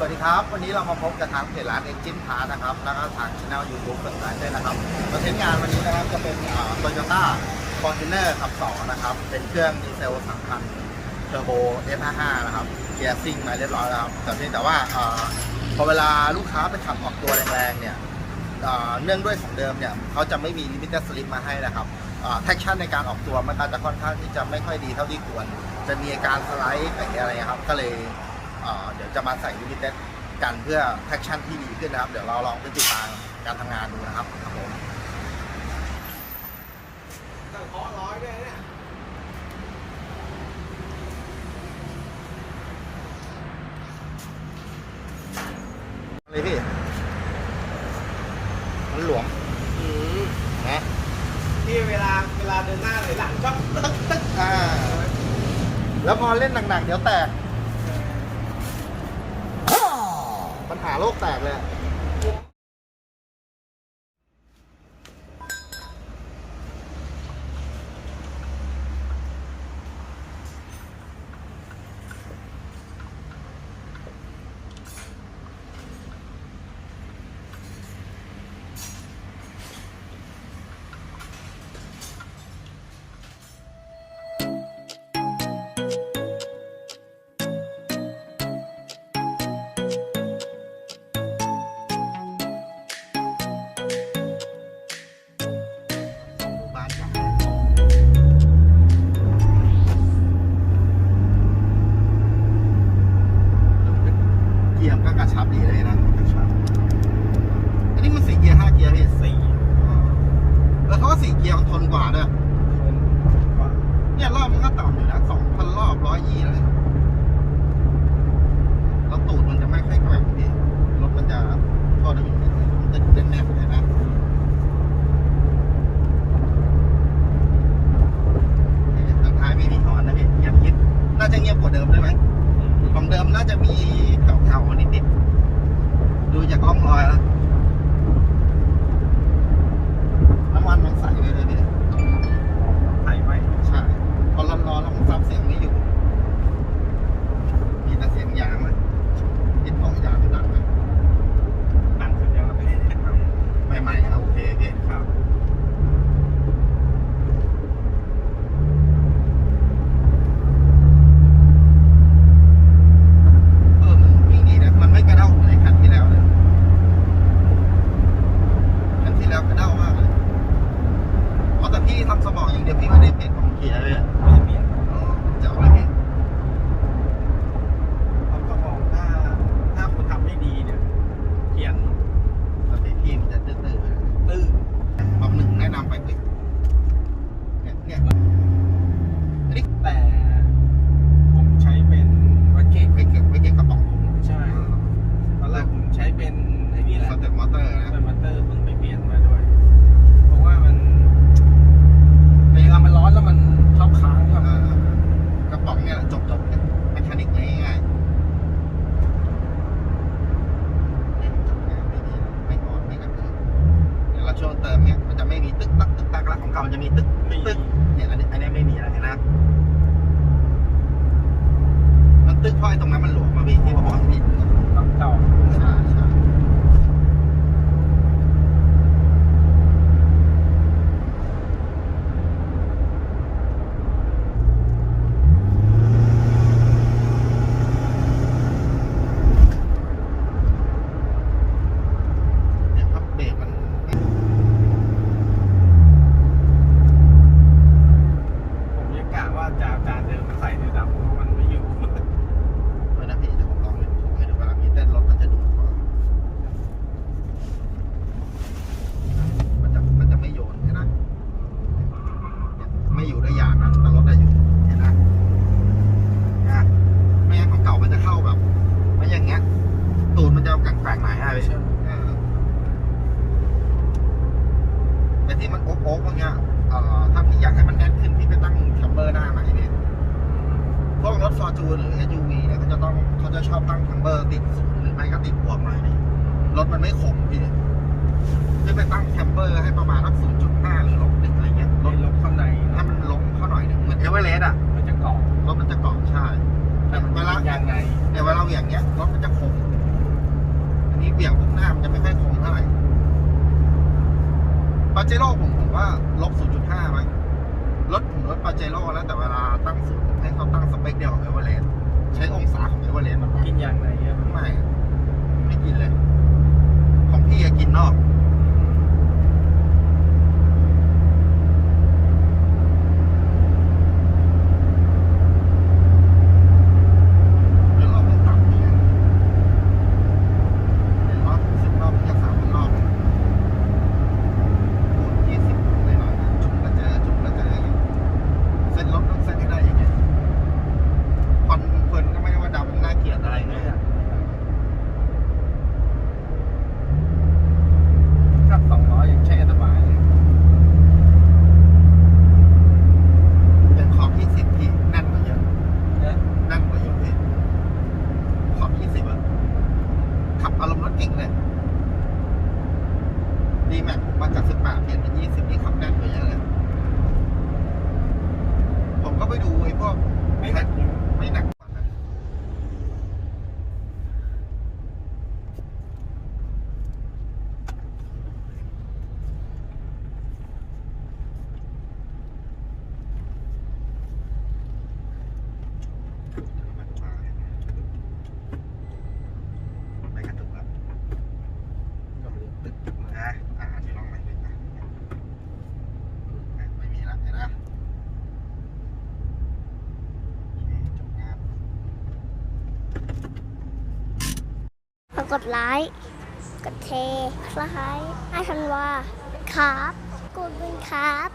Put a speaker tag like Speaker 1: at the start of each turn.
Speaker 1: สวัสดีครับ วันนี้เรามาพบกับทางเพจร้านเอ็นจินพาร์นะครับ แล้วก็ทางช่องยูทูบเปิดร้านด้วยนะครับมาเทสงานวันนี้นะครับจะเป็นโตโยต้าฟอร์จูเนอร์ขับ2นะครับ เป็นเครื่องดีเซล3,000เทอร์โบ F55 นะครับเกียร์ซิ่งมาเรียบร้อยแล้วครับแต่เพียงแต่ว่าเอ่อพอเวลาลูกค้าไปขับออกตัวแรงๆเนี่ยเอ่อเนื่องด้วยของเดิมเนี่ยเขาจะไม่มีลิมิเต็ดสลิปมาให้นะครับแท็กชั่นในการออกตัวมันอาจจะค่อนข้างที่จะไม่ค่อยดีเท่าที่ควร จะมีอาการสไลด์อะไรครับก็เลย เอ่อเดี๋ยวจะมาใส่ลิมิเต็ดกันเพื่อแท็กชั่นที่ดีขึ้นนะครับ เดี๋ยวเราลองไปติดตามการทำงานดูนะครับครับผม
Speaker 2: ตั้งเคาะร้อยด้วยเนี่ย
Speaker 1: เลยพี่ มันหลวม
Speaker 2: อืม
Speaker 1: นะ
Speaker 2: ที่เวลาเวลาเดินหน้าเลยหลังก็ตึ๊กตึ๊ก
Speaker 1: อ่า แล้วพอเล่นหนักๆเดี๋ยวแตก ปัญหาโลกแตกเลย แล้วเขาก็สี่เกียร์มันทนกว่าด้วย
Speaker 2: คนกว่า
Speaker 1: เนี่ยรอบมันก็ต่ำอยู่นะสองพันรอบร้อยยี่เลยแล้วตูดมันจะไม่ค่อยแกว่งพี่รถมันจะโทษนะพี่มันจะแน่นๆเลยนะทางท้ายไม่มีถอนนะพี่เงียบคิด น่าจะเงียบกว่าเดิมได้ไหมของเดิมน่าจะมีแผ่วๆนิดๆดูจากร่องรอยแล้วน้ำมันมันใสไปเลยพี่
Speaker 2: ไถ่ไป
Speaker 1: ใช่ พอร้อนๆแล้วมันซับเสียงไม่อยู่ มีแต่เสียงยางเลยติดต่อยางดังเลย
Speaker 2: หนังสุดยังไม่ได้ท
Speaker 1: ใหม่ๆครับโอเคโอเคำ
Speaker 2: ครับ
Speaker 1: เออ มันวิ่งดีนะ มันไม่กระเด้าเหมือนในคันที่แล้วเลยคันที่แล้วกระเด้ามากเลยเพราะแต่พี่ทำสมองอย่างเดียวพี่ไม่ได้เปลี่ยนของเกียร์เลยอะ
Speaker 2: ไม่ได้เปลี่ยน
Speaker 1: อ๋อเจ๋งเลยพี่
Speaker 2: เขาก็บอกถ้าถ้าคุณทำไม่ดีเนี่ย เขียน
Speaker 1: แต่พี่พี่มันจะตื้อๆไป
Speaker 2: ตื้อ
Speaker 1: แบบหนึ่งแนะนำไปเลยเนี่ยเนี่ย
Speaker 2: แต่ผมใช้เป็นวัดเกต
Speaker 1: ไว้เก็บไว้เก็บกระป๋องผม
Speaker 2: ใช่ ตอนแรกผมใช้เป็นไอ้นี่แหละ
Speaker 1: สเต็ปมอเตอร์นะ
Speaker 2: เป็นมอเตอร์เพิ่งไปเปลี่ยนมาด้วย เพราะว่ามันเวลามันร้อนแล้วมันชอบค้างชอบ
Speaker 1: เออกระป๋องเนี่ยจบจบๆแมคานิกง่ายๆเนี่ยจบง่ายไม่ดีไม่อ่อนไม่กระเพื่อมเดี๋ยวเราช่วงเติมเนี่ยมันจะไม่มีตึ๊กตักตึ๊ ก่ามันจะมีตึ๊ก
Speaker 2: มี
Speaker 1: ตึ๊กเนี่ยอันนี้อันนี้ไม่มีอะไรนะมันตึ๊กเพราะไอ้ตรงนั้นมันหลวมมาพี่ที่ผมบอกให้พี่
Speaker 2: ต้องเก่า
Speaker 1: ใช่ใช่เนี่ยครับเบรกมัน
Speaker 2: ผมยังกะว่าจะเอาจานเดิมมาใส่ในดำเพราะมันไม่อยู่
Speaker 1: เออนะพี่เดี๋ยวผมลองเลยผมให้ดูเวลามีเต้นรถมันจะดูดกว่า มันจะมันจะไม่โยนเห็นไหมเนี่ยไม่อยู่ด้วยยางนะแต่รถได้อยู่เห็นไหมอะไม่งั้นของเก่ามันจะเข้าแบบไม่อย่างเงี้ย ตูดมันจะแกว่งๆหน่อยฮะพี่
Speaker 2: ใช่
Speaker 1: เออแต่ที่มันโอ๊กๆอย่างเงี้ยเอ่อถ้าพี่อยากให้มันแน่นขึ้นพี่ไปตั้งแคมเบอร์หน้าใหม่เนี่ยพวกรถฟอร์จูนหรือ SUV เนี่ยเขาจะต้องเขาจะชอบตั้งแคมเบอร์ติดศูนย์หรือไม่ก็ติดบวกหน่อยนี่รถมันไม่คมพี่พี่ไปตั้งแคมเบอร์ให้ประมาณสัก0.5หรือลบหนึ่งอะไรเงี้ยร
Speaker 2: ร
Speaker 1: ถ
Speaker 2: ถลบข้างใน
Speaker 1: ให้มันลงเข้าหน่อยหนึ่งเหมือนเอเวอเรสต์อะ
Speaker 2: มันจะเกาะ
Speaker 1: รถมันจะเกาะใช่แต่เวลา
Speaker 2: ยางใน
Speaker 1: เนี่ยเวลาเราอย่างเงี้ยรถมันจะคม หน้ามันจะไม่ค่
Speaker 2: อยคม
Speaker 1: เท่าไหร่ปาเจโร่ผมผมว่าลบ 0.5มั้งรถผมรถปาเจโร่แล้วแต่เวลาตั้งสูตรให้เขาตั้งสเปคเดียวกับเอเวอเรนใช้องศาของเอเวอเรนมาตั้
Speaker 2: กินอย่างไรเย
Speaker 1: อะไม่ ไม่กินเลย
Speaker 2: ของ
Speaker 1: พี่กิ
Speaker 2: น
Speaker 1: นอกีแม็กมาจากสิบแปดเปลี่ยนเป็นยี่สิบนี่ขับแน่นกว่าเยอะเลยผมก็ไปดูไอ้พวก
Speaker 2: ไม่หนักเลย
Speaker 1: ไม่หนักกว่านะไม่กระตุกแล้ว
Speaker 2: ก็ไม่ได้ตึกตึกมา
Speaker 1: นะอ่าที่ลองใหม่เลยนะไม่มีละเห็นนะโอเคจบงาน
Speaker 3: ฝา กดไลค์ กดเทคล้ายให้ทันว่าครับกดเป็นครับ